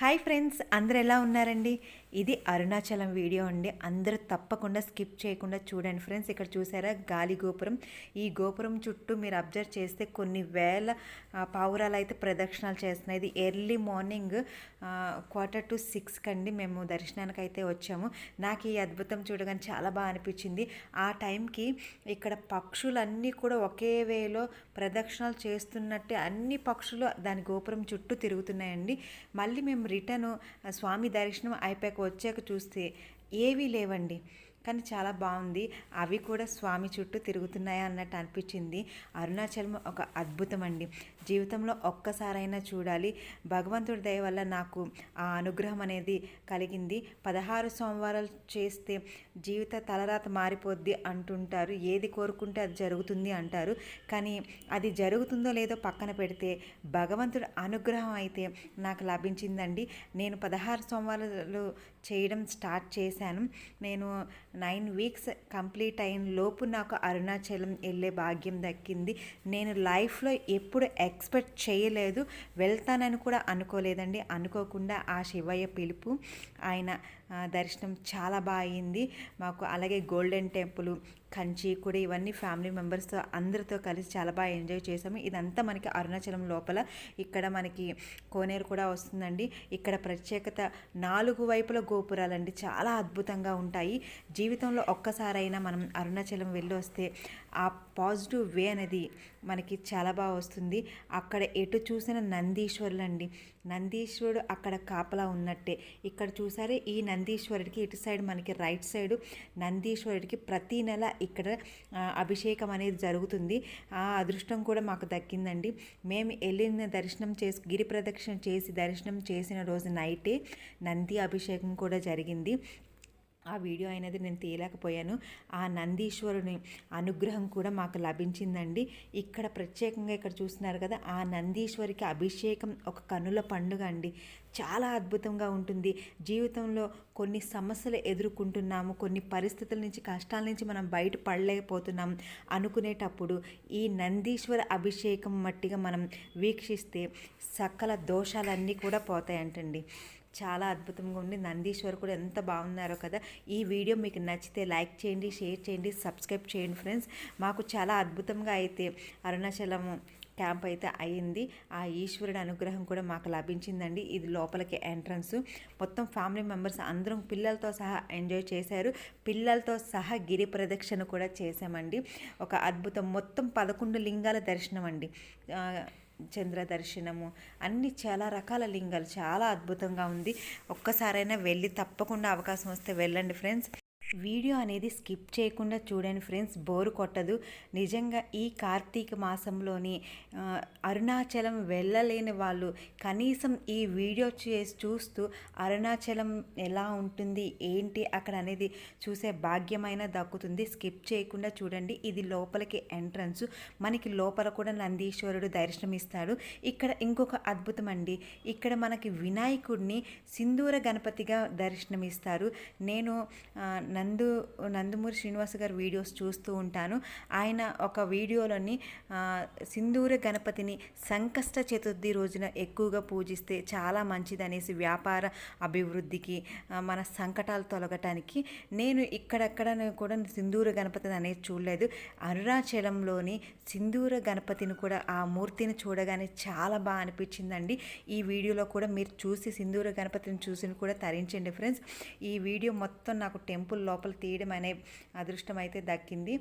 Hi friends అందరు ఎలా ఉన్నారండి? ఇది అరుణాచలం వీడియో అండి. అందరూ తప్పకుండా స్కిప్ చేయకుండా చూడండి ఫ్రెండ్స్. ఇక్కడ చూసారా గాలి గోపురం. ఈ గోపురం చుట్టూ మీరు అబ్జర్వ్ చేస్తే కొన్ని వేల పావురాలు అయితే ప్రదక్షిణాలు చేస్తున్నాయి. ఇది early morning quarter to six కండి మేము దర్శనానికి అయితే వచ్చాము. నాకు ఈ అద్భుతం చూడగానే చాలా బాగా అనిపించింది. ఆ టైంకి ఇక్కడ పక్షులన్నీ కూడా ఒకే వేలో ప్రదక్షిణాలు చేస్తున్నట్టే అన్ని పక్షులు దాని గోపురం చుట్టూ తిరుగుతున్నాయండి. మళ్ళీ మేము రిటర్న్ స్వామి దర్శనం అయిపోయాక వచ్చాక చూస్తే ఏవీ లేవండి. కానీ చాలా బాగుంది. అవి కూడా స్వామి చుట్టూ తిరుగుతున్నాయా అన్నట్టు అనిపించింది. అరుణాచలం ఒక అద్భుతం అండి జీవితంలో ఒక్కసారైనా చూడాలి. భగవంతుడి దయ వల్ల నాకు ఆ అనుగ్రహం అనేది కలిగింది. పదహారు సోమవారాలు చేస్తే జీవిత తలరాత మారిపోద్ది అంటుంటారు. ఏది కోరుకుంటే అది జరుగుతుంది అంటారు. కానీ అది జరుగుతుందో లేదో పక్కన పెడితే భగవంతుడి అనుగ్రహం అయితే నాకు లభించిందండి. నేను పదహారు సోమవారాలు చేయడం స్టార్ట్ చేశాను. నేను నైన్ వీక్స్ కంప్లీట్ అయిన లోపు నాకు అరుణాచలం వెళ్ళే భాగ్యం దక్కింది. నేను లైఫ్లో ఎప్పుడు ఎక్స్పెక్ట్ చేయలేదు. వెళ్తానని కూడా అనుకోలేదండి. అనుకోకుండా ఆ శివయ్య పిలుపు ఆయన దర్శనం చాలా బాగా అయింది మాకు అలాగే గోల్డెన్ టెంపుల్ కంచి కూడా ఇవన్నీ ఫ్యామిలీ మెంబర్స్తో అందరితో కలిసి చాలా బాగా ఎంజాయ్ చేసాము ఇదంతా మనకి అరుణాచలం లోపల. ఇక్కడ మనకి కోనేరు కూడా వస్తుందండి. ఇక్కడ ప్రత్యేకత నాలుగు వైపుల గోపురాలండి. చాలా అద్భుతంగా ఉంటాయి. జీవితంలో ఒక్కసారైనా మనం అరుణాచలం వెళ్ళి వస్తే ఆ పాజిటివ్ వే అనేది మనకి చాలా బాగా వస్తుంది. అక్కడ ఎటు చూసిన నందీశ్వరులు అండి నందీశ్వరుడు అక్కడ కాపలా ఉన్నట్టే. ఇక్కడ చూసారే ఈ నందీశ్వరుడికి ఇటు సైడ్ మనకి రైట్ సైడ్ నందీశ్వరుడికి ప్రతి నెల ఇక్కడ అభిషేకం అనేది జరుగుతుంది. ఆ అదృష్టం కూడా మాకు దక్కిందండి. మేము వెళ్ళిన దర్శనం చేసి గిరి ప్రదక్షిణ చేసి దర్శనం చేసిన రోజు నైటే నంది అభిషేకం కూడా జరిగింది. ఆ వీడియో అనేది నేను తీయలేకపోయాను. ఆ నందీశ్వరుని అనుగ్రహం కూడా మాకు లభించిందండి. ఇక్కడ ప్రత్యేకంగా ఇక్కడ చూస్తున్నారు కదా ఆ నందీశ్వరికి అభిషేకం ఒక కనుల పండుగ అండి. చాలా అద్భుతంగా ఉంటుంది. జీవితంలో కొన్ని సమస్యలు ఎదుర్కొంటున్నాము కొన్ని పరిస్థితుల నుంచి కష్టాల నుంచి మనం బయట పడలేకపోతున్నాం అనుకునేటప్పుడు ఈ నందీశ్వర అభిషేకం మట్టిగా మనం వీక్షిస్తే సకల దోషాలన్నీ కూడా పోతాయంటండి. చాలా అద్భుతంగా ఉంది. నందీశ్వర్ కూడా ఎంత బాగున్నారో కదా. ఈ వీడియో మీకు నచ్చితే లైక్ చేయండి షేర్ చేయండి సబ్స్క్రైబ్ చేయండి ఫ్రెండ్స్. మాకు చాలా అద్భుతంగా అయితే అరుణాచలం క్యాంప్ అయితే అయింది. ఆ ఈశ్వరుడి అనుగ్రహం కూడా మాకు లభించిందండి. ఇది లోపలికి ఎంట్రన్స్. మొత్తం ఫ్యామిలీ మెంబర్స్ అందరం పిల్లలతో సహా ఎంజాయ్ చేశారు. పిల్లలతో సహా గిరి ప్రదక్షిణ కూడా చేశామండి. ఒక అద్భుతం. మొత్తం పదకొండు లింగాల దర్శనం అండి చంద్ర దర్శనము అన్ని చాలా రకాల లింగాలు. చాలా అద్భుతంగా ఉంది. ఒక్కసారైనా వెళ్ళి తప్పకుండా అవకాశం వస్తే వెళ్ళండి ఫ్రెండ్స్. వీడియో అనేది స్కిప్ చేయకుండా చూడండి ఫ్రెండ్స్ బోరు కొట్టదు. నిజంగా ఈ కార్తీక మాసంలోని అరుణాచలం వెళ్ళలేని వాళ్ళు కనీసం ఈ వీడియో చేసి చూస్తూ అరుణాచలం ఎలా ఉంటుంది ఏంటి అక్కడ అనేది చూసే భాగ్యమైన దక్కుతుంది. స్కిప్ చేయకుండా చూడండి. ఇది లోపలికి ఎంట్రన్స్. మనకి లోపల కూడా నందీశ్వరుడు దర్శనమిస్తాడు. ఇక్కడ ఇంకొక అద్భుతం అండి. ఇక్కడ మనకి వినాయకుడిని సింధూర గణపతిగా దర్శనమిస్తారు. నేను నందు నందమూరి శ్రీనివాస్ గారి వీడియోస్ చూస్తూ ఉంటాను. ఆయన ఒక వీడియోలోని సింధూర గణపతిని సంకష్ట చతుర్థి రోజున ఎక్కువగా పూజిస్తే చాలా మంచిది అనేసి వ్యాపార అభివృద్ధికి మన సంకటాలు తొలగటానికి నేను ఇక్కడక్కడ కూడా సింధూర గణపతిని అనేది చూడలేదు. అరుణాచలంలోని సింధూర గణపతిని కూడా ఆ మూర్తిని చూడగానే చాలా బాగా అనిపించిందండి. ఈ వీడియోలో కూడా మీరు చూసి సింధూర గణపతిని చూసి కూడా తరించండి ఫ్రెండ్స్. ఈ వీడియో మొత్తం నాకు టెంపుల్ లోపల తీయడం అనే అదృష్టం అయితే దక్కింది.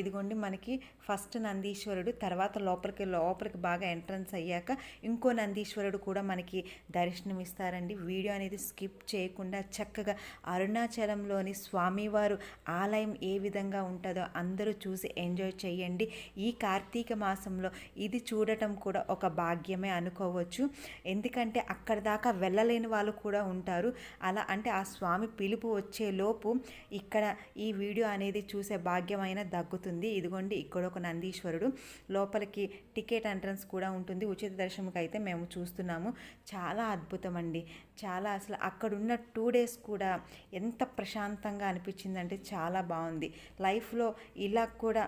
ఇదిగోండి మనకి ఫస్ట్ నందీశ్వరుడు తర్వాత లోపలికి లోపలికి బాగా ఎంట్రన్స్ అయ్యాక ఇంకో నందీశ్వరుడు కూడా మనకి దర్శనం ఇస్తారండి వీడియో అనేది స్కిప్ చేయకుండా చక్కగా అరుణాచలంలోని స్వామివారు ఆలయం ఏ విధంగా ఉంటుందో అందరూ చూసి ఎంజాయ్ చేయండి. ఈ కార్తీక మాసంలో ఇది చూడటం కూడా ఒక భాగ్యమే అనుకోవచ్చు. ఎందుకంటే అక్కడ దాకా వెళ్ళలేని వాళ్ళు కూడా ఉంటారు. అలా అంటే ఆ స్వామి పిలుపు వచ్చే లోపు ఇక్కడ ఈ వీడియో అనేది చూసే భాగ్యమైన దగ్గుతుంది. ఇదిగోండి ఇక్కడ ఒక నందీశ్వరుడు. లోపలికి టికెట్ ఎంట్రన్స్ కూడా ఉంటుంది. ఉచిత దర్శనంకి అయితే మేము చూస్తున్నాము. చాలా అద్భుతం అండి చాలా అసలు అక్కడున్న టూ డేస్ కూడా ఎంత ప్రశాంతంగా అనిపించిందంటే చాలా బాగుంది. లైఫ్లో ఇలా కూడా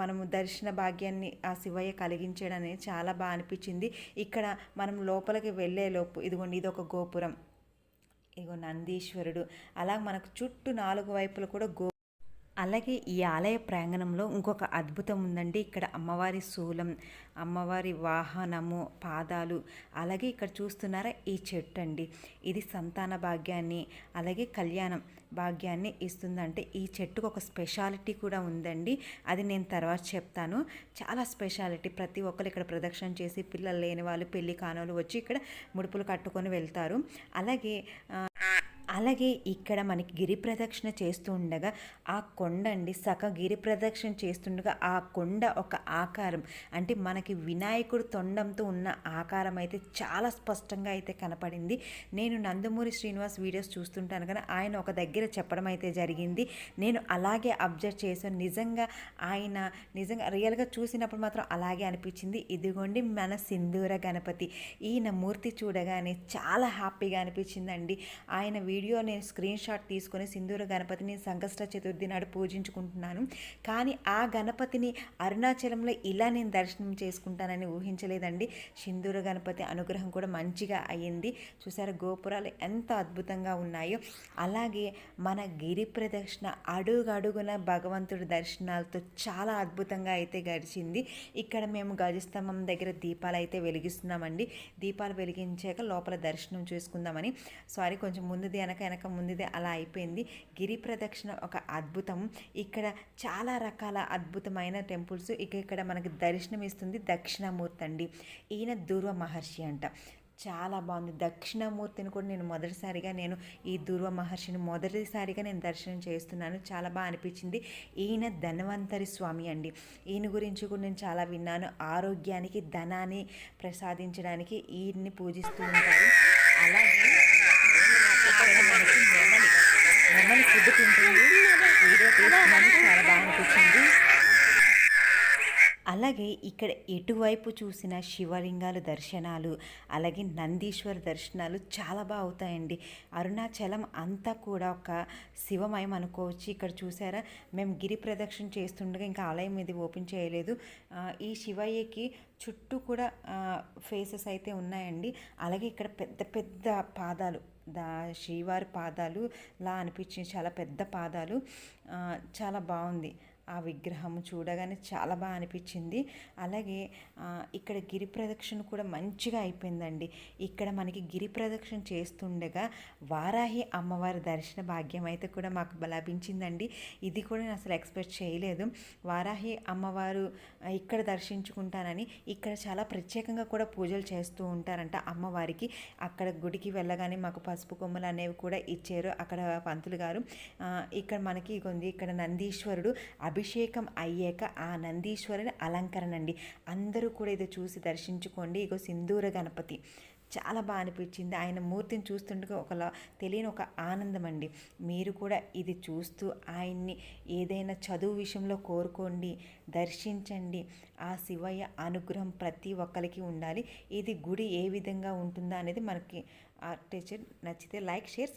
మనము దర్శన భాగ్యాన్ని ఆ శివయ్య కలిగించడం అనేది చాలా బాగా అనిపించింది. ఇక్కడ మనం లోపలికి వెళ్ళే లోపు ఇదిగోండి ఇది ఒక గోపురం. ఇగో నందీశ్వరుడు. అలా మనకు చుట్టూ నాలుగు వైపులు కూడా గో అలాగే ఈ ఆలయ ప్రాంగణంలో ఇంకొక అద్భుతం ఉందండి. ఇక్కడ అమ్మవారి శూలం అమ్మవారి వాహనము పాదాలు అలాగే ఇక్కడ చూస్తున్నారా ఈ చెట్టు అండి ఇది సంతాన భాగ్యాన్ని అలాగే కళ్యాణం భాగ్యాన్ని ఇస్తుందంటే ఈ చెట్టుకు ఒక స్పెషాలిటీ కూడా ఉందండి. అది నేను తర్వాత చెప్తాను. చాలా స్పెషాలిటీ. ప్రతి ఒక్కరు ఇక్కడ ప్రదక్షిణ చేసి పిల్లలు లేని వాళ్ళు పెళ్ళి కానోళ్ళు వచ్చి ఇక్కడ ముడుపులు కట్టుకొని వెళ్తారు. అలాగే అలాగే ఇక్కడ మనకి గిరి ప్రదక్షిణ చేస్తూ ఉండగా ఆ కొండ అండి సగ గిరి ప్రదక్షిణ చేస్తుండగా ఆ కొండ ఒక ఆకారం. అంటే మనకి వినాయకుడు తొండంతో ఉన్న ఆకారం అయితే చాలా స్పష్టంగా అయితే కనపడింది. నేను నందమూరి శ్రీనివాస్ వీడియోస్ చూస్తుంటాను కానీ ఆయన ఒక దగ్గర చెప్పడం అయితే జరిగింది. నేను అలాగే అబ్జర్వ్ చేశాను. నిజంగా ఆయన నిజంగా రియల్గా చూసినప్పుడు మాత్రం అలాగే అనిపించింది. ఇదిగోండి మన సింధూర గణపతి. ఈయన మూర్తి చూడగానే చాలా హ్యాపీగా అనిపించిందండి. ఆయన వీడియో నేను స్క్రీన్ షాట్ తీసుకొని సింధూర గణపతిని సంకష్ట చతుర్థి నాడు పూజించుకుంటున్నాను. కానీ ఆ గణపతిని అరుణాచలంలో ఇలా నేను దర్శనం చేసుకుంటానని ఊహించలేదండి. సింధూర గణపతి అనుగ్రహం కూడా మంచిగా అయ్యింది. చూసారా గోపురాలు ఎంత అద్భుతంగా ఉన్నాయో. అలాగే మన గిరి ప్రదక్షిణ అడుగడుగున భగవంతుడి దర్శనాలతో చాలా అద్భుతంగా అయితే గడిచింది. ఇక్కడ మేము గజస్తంభం దగ్గర దీపాలు అయితే వెలిగిస్తున్నామండి. దీపాలు వెలిగించాక లోపల దర్శనం చేసుకుందామని. సారీ కొంచెం ముందుది వెనక వెనక ముందుదే అలా అయిపోయింది. గిరి ప్రదక్షిణ ఒక అద్భుతం. ఇక్కడ చాలా రకాల అద్భుతమైన టెంపుల్స్. ఇక ఇక్కడ మనకి దర్శనం ఇస్తుంది దక్షిణామూర్తి అండి. ఈయన దుర్వ మహర్షి అంట. చాలా బాగుంది. దక్షిణామూర్తిని కూడా నేను మొదటిసారిగా నేను ఈ దుర్వ మహర్షిని మొదటిసారిగా నేను దర్శనం చేస్తున్నాను. చాలా బాగా అనిపించింది. ఈయన ధన్వంతరి స్వామి అండి. ఈయన గురించి కూడా నేను చాలా విన్నాను. ఆరోగ్యానికి ధనాన్ని ప్రసాదించడానికి ఈయన్ని పూజిస్తూ ఉంటారు. అలాగే ఇక్కడ మనకి ఫుడ్ తింటుంది వీడియో చాలా బాగా అనిపించింది అలాగే ఇక్కడ ఎటువైపు చూసిన శివలింగాలు దర్శనాలు అలాగే నందీశ్వర దర్శనాలు చాలా బాగా అవుతాయండి. అరుణాచలం అంతా కూడా ఒక శివమయం అనుకోవచ్చు. ఇక్కడ చూసారా? మేము గిరి ప్రదక్షిణ చేస్తుండగా ఇంకా ఆలయం ఇది ఓపెన్ చేయలేదు. ఈ శివయ్యకి చుట్టూ కూడా ఫేసెస్ అయితే ఉన్నాయండి. అలాగే ఇక్కడ పెద్ద పెద్ద పాదాలు దా శ్రీవారి పాదాలు లా అనిపించింది చాలా పెద్ద పాదాలు చాలా బాగుంది. ఆ విగ్రహం చూడగానే చాలా బాగా అనిపించింది. అలాగే ఇక్కడ గిరి ప్రదక్షిణ కూడా మంచిగా అయిపోయిందండి. ఇక్కడ మనకి గిరి ప్రదక్షిణ చేస్తుండగా వారాహి అమ్మవారి దర్శన భాగ్యం అయితే కూడా మాకు లభించిందండి. ఇది కూడా నేను అసలు ఎక్స్పెక్ట్ చేయలేదు. వారాహి అమ్మవారు ఇక్కడ దర్శించుకుంటానని ఇక్కడ చాలా ప్రత్యేకంగా కూడా పూజలు చేస్తూ ఉంటారంట అమ్మవారికి. అక్కడ గుడికి వెళ్ళగానే మాకు పసుపు కొమ్మలు అనేవి కూడా ఇచ్చారు అక్కడ పంతులు గారు. ఇక్కడ మనకి ఇగోంది ఇక్కడ నందీశ్వరుడు అభిషేకం అయ్యాక ఆ నందీశ్వరుని అలంకరణ అండి అందరూ కూడా ఇది చూసి దర్శించుకోండి. ఇగో సింధూర గణపతి. చాలా బాగా అనిపించింది. ఆయన మూర్తిని చూస్తుండగా ఒకలా తెలియని ఒక ఆనందం అండి మీరు కూడా ఇది చూస్తూ ఆయన్ని ఏదైనా చదువు విషయంలో కోరుకోండి దర్శించండి. ఆ శివయ్య అనుగ్రహం ప్రతి ఒక్కరికి ఉండాలి. ఇది గుడి ఏ విధంగా ఉంటుందా అనేది మనకి ఆర్టిచర్ నచ్చితే లైక్ షేర్